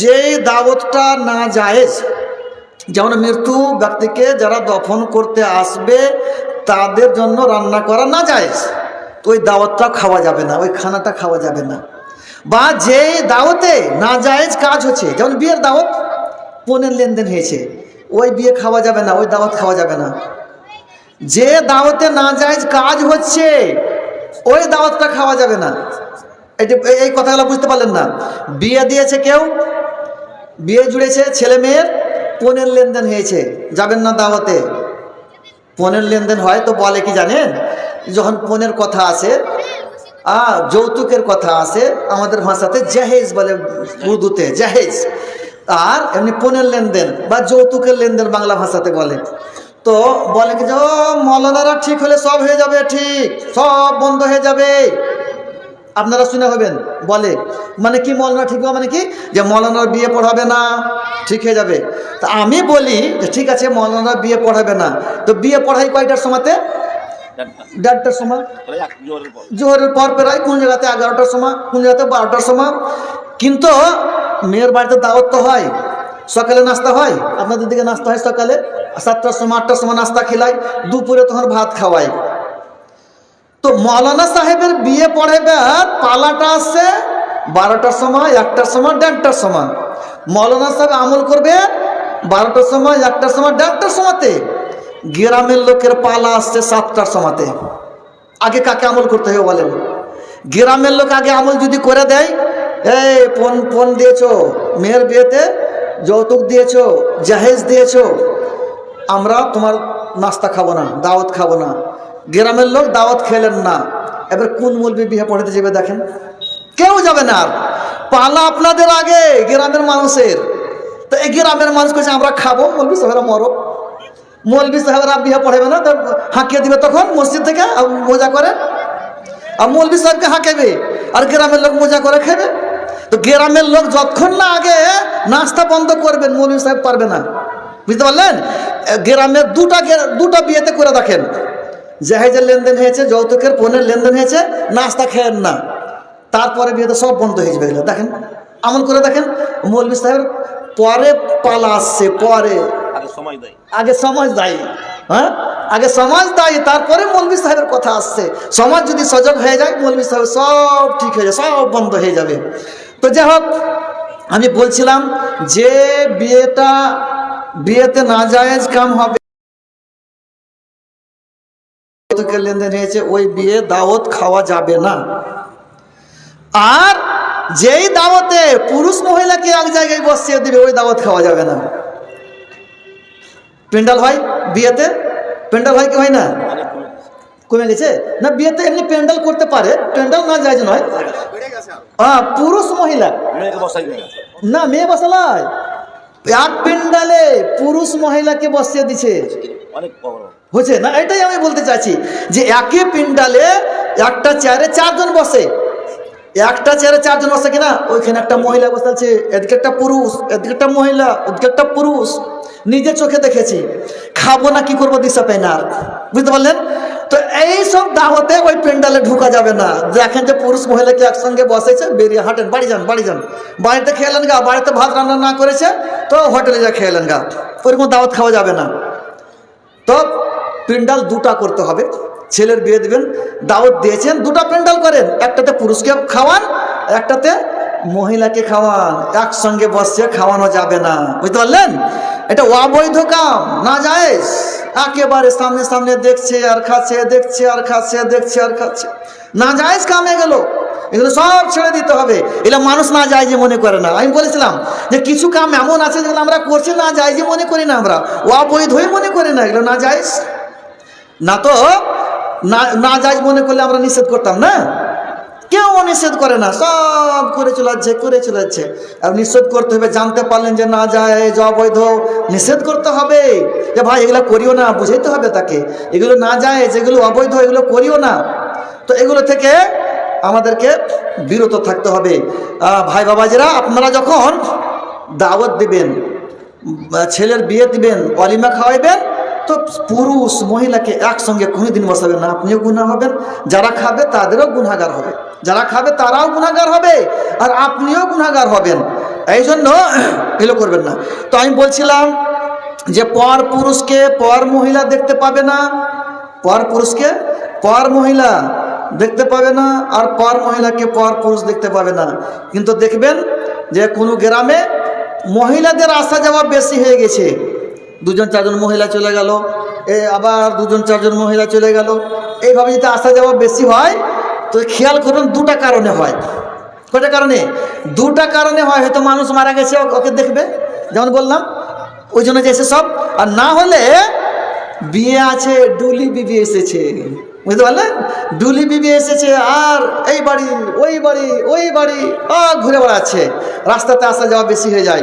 যে দাওয়াতটা না জায়েজ, যেমন মৃত্যু ব্যক্তিকে যারা দফন করতে আসবে, তাদের জন্য রান্না করা না জায়েজ, তো ওই দাওয়াতটা খাওয়া যাবে না, ওই খানাটা খাওয়া যাবে না। বা যে দাওয়াতে না জায়েজ কাজ হচ্ছে, যেমন বিয়ের দাওয়াত, পনেরো লেনদেন হয়েছে, ওই বিয়ে খাওয়া যাবে না, ওই দাওয়াত খাওয়া যাবে না। যে দাওয়াতে না জায়েজ কাজ হচ্ছে, ওই দাওয়াতটা খাওয়া যাবে না। এই কথাগুলো বুঝতে পারলেন না? বিয়ে দিয়েছে কেউ বিয়ে জুড়েছে ছেলে মেয়ের? পনেরো লেনদেন হয়েছে। যাবেন না দাওয়াতে? পনেরো লেনদেন হয় তো বলে কি জানেন? যখন পনেরো কথা আসে, আ, যৌতুকের কথা আসে, আমাদের ভাষাতে জাহেজ বলে উর্দুতে, জাহেজ। আর এমনি পনেরো লেনদেন বা যৌতুকের লেনদেন বাংলা ভাষাতে বলে। তো বলে কি যে মৌলানারা ঠিক হলে সব হয়ে যাবে, ঠিক। সব বন্ধ হয়ে যাবে। আপনারা শুনে হবেন, বলে। মানে কি মলনা ঠিক মানে কি? যে মৌলানার বিয়ে পড়াবে না, ঠিক হয়ে যাবে। তা আমি বলি যে ঠিক আছে মৌলানা বিয়ে পড়াবে না। তো বিয়ে পড়াই কয়টার সময়তে দেড়টার সময়। জোহরের পর প্রায় কোন জায়গাতে এগারোটার সময়, কোন জায়গাতে বারোটার সময়। কিন্তু মেয়ের বাড়িতে দাওয়াত তো হয়, সকালে নাস্তা হয়, আপনাদের দিকে নাস্তা হয় সকালে। সাতটার সময়, আটটার সময় নাস্তা খেলাই, দুপুরে তখন ভাত খাওয়াই। তো মৌলানা সাহেবের বিয়ে পড়াবার পালাটা আসছে বারোটার সময়, একটার সময়, দেড়টার সময়। মৌলানা সাহেব আমল করবে বারোটার সময়, একটার সময়, দেড়টার সময়তে। গ্রামের লোকের পালা আসছে সাতটার সময়তে। আগে কাকে আমল করতে হবে বলেন? গ্রামের লোক আগে আমল যদি করে দেয়, এই পন পন দিয়েছ, মেয়ের বিয়েতে যৌতুক দিয়েছ, জাহেজ দিয়েছ, আমরা তোমার নাস্তা খাব না, দাওয়াত খাব না। গ্রামের লোক দাওয়াত খেলেন না। এবার কোন মূলবি বিয়ে পড়াতে যাবে দেখেন? কেউ যাবে না আর। পালা আপনাদের আগে, গ্রামের মানুষের। তো এই গ্রামের মানুষ কাছে আমরা খাব। মৌলবি সাহেবরা মরো। মৌলবি সাহেবরা বিয়ে পড়াবে না হাঁকিয়ে দিবে তখন মসজিদ থেকে মজা করে। আর মৌলবি সাহেবকে হাঁকাবে আর গ্রামের লোক মজা করে খাবে তো গ্রামের লোক যতক্ষণ না আগে নাস্তা বন্ধ করবেন, মৌলবি সাহেব পারবে না। বুঝতে পারলেন? গ্রামের দুটা দুটা বিয়েতে করে দেখেন। জাহেজের লেনদেন হয়েছে যৌতুকের পনেরো লেনদেন হয়েছে নাস্তা খেয়েন না। তারপরে বিয়েতে সব বন্ধ হয়ে যাবে দেখেন আমল করে দেখেন মৌলবি সাহেব পরে পালা আসছে পরে। আগে সমাজ দায়ী। হ্যাঁ? আগে সমাজ দায়ী তারপরে মৌলবী সাহেবের কথা আসছে। সমাজ যদি সজাগ হয়ে যায় মৌলবী সাহেব সব ঠিক হয়ে যায় সব বন্ধ হয়ে যাবে। তো যাই হোক আমি বলছিলাম যে বিয়েটা বিয়েতে না জায়েজ কাম হবে। যৌতুকের লেনদেন হয়েছে ওই বিয়ে দাওয়াত খাওয়া যাবে না। আর যেই দাওয়াতে পুরুষ মহিলাকে এক জায়গায় বসিয়ে দিবে ওই দাওয়াত খাওয়া যাবে না। পেন্ডাল হয় বিয়েতে? পেন্ডাল হয় কি হয় না? কমে গেছে না বিয়েতে এমনি পেন্ডাল করতে পারে পেন্ডাল না যায় নয়। হ্যাঁ পুরুষ মহিলা। না মেয়ে বসালায়। এক পেন্ডালে পুরুষ মহিলাকে বসিয়ে দিছে। অনেক হচ্ছে না, এটাই আমি বলতে চাইছি যে একই পিন্ডালে একটা চেয়ারে চারজন বসে। একটা চেয়ারে চারজন বসে কিনা? ওইখানে একটা মহিলা বসে আছে, এদিকে একটা পুরুষ, এদিকে একটা মহিলা, ওদিকে একটা পুরুষ। নিজের চোখে দেখেছি। খাব না, কি করব দিশা পাই না বুঝতে পারলেন? তো এই সব দাওয়াতে ওই পেন্ডালে ঢুকা যাবে না। দেখেন যে পুরুষ মহিলাকে একসঙ্গে বসেছে? বেরিয়ে হাঁটেন, বাড়ি যান বাড়ি যান। বাড়িতে খেলেন গা, বাড়িতে ভাত রান্না না করেছে, তো হোটেলে যা খেলেন গা। ওরকম দাওয়াত খাওয়া যাবে না। পেন্ডাল দুটা করতে হবে। ছেলের বিয়ে দিবেন, দাওয়াত দিয়েছেন, দুটা পেন্ডাল করেন। একটাতে পুরুষকে খাওয়ান, একটাতে মহিলাকে খাওয়ান। একসঙ্গে বসে খাওয়ানো যাবে না। বুঝতে পারলেন? এটা অবৈধ কাম, না যায় একেবারে সামনে সামনে দেখছে, আর খাচ্ছে, দেখছে, আর খাচ্ছে, দেখছে, আর খাচ্ছে। না যায় কামে গেল। এগুলো সব ছেড়ে দিতে হবে। এগুলো মানুষ না যায় যে মনে করে না। আমি বলেছিলাম যে কিছু কাম এমন আছে যেগুলো আমরা করছি, না যায় যে মনে করি না আমরা। অবৈধই মনে করি না এগুলো না যায় না তো? না যায় মনে করলে আমরা নিষেধ করতাম না? কেউ নিষেধ করে না, সব করে চলাচ্ছে করে চলাচ্ছে আর নিষেধ করতে হবে, জানতে পারলেন যে না যায়, যে অবৈধ, নিষেধ করতে হবে। যে ভাই, এগুলো করিও না, বুঝাইতে হবে তাকে। এগুলো না যায়, যেগুলো অবৈধ, এগুলো করিও না। তো এগুলো থেকে আমাদেরকে বিরত থাকতে হবে। ভাই বাবাজিরা, আপনারা যখন দাওয়াত দিবেন, ছেলের বিয়ে দিবেন, অলিমা খাওয়াইবেন তো পুরুষ মহিলাকে একসঙ্গে কোনোদিন বসাবেন না, আপনিও গুণা হবেন, যারা খাবে তাদেরও গুণাগার হবে। যারা খাবে তারাও গুণাগার হবে, আর আপনিও গুণাগার হবেন। এই জন্য এগুলো করবেন না। তো আমি বলছিলাম যে পর পুরুষকে পর মহিলা দেখতে পাবে না, পর পুরুষকে পর মহিলা দেখতে পাবে না, আর পর মহিলাকে পর পুরুষ দেখতে পাবে না। কিন্তু দেখবেন যে কোনো গ্রামে মহিলাদের আসা যাওয়া বেশি হয়ে গেছে। দুজন চারজন মহিলা চলে গেল। এ আবার দুজন চারজন মহিলা চলে গেল। এইভাবে যদি আসা যাওয়া বেশি হয়, তো খেয়াল করুন দুটা কারণে হয়। কটা কারণে? দুটা কারণে হয়, হয়তো মানুষ মারা গেছে, ওকে দেখবে। যেমন বললাম, ওই জন্য যে সব। আর না হলে বিয়ে আছে, ডুলি বিবি এসেছে। বুঝতে পারলেন? ডুলি বিবি এসেছে, আর এই বাড়ি, ওই বাড়ি ওই বাড়ি আ ঘুরে বেড়াচ্ছে। রাস্তাতে আসা যাওয়া বেশি হয়ে যায়।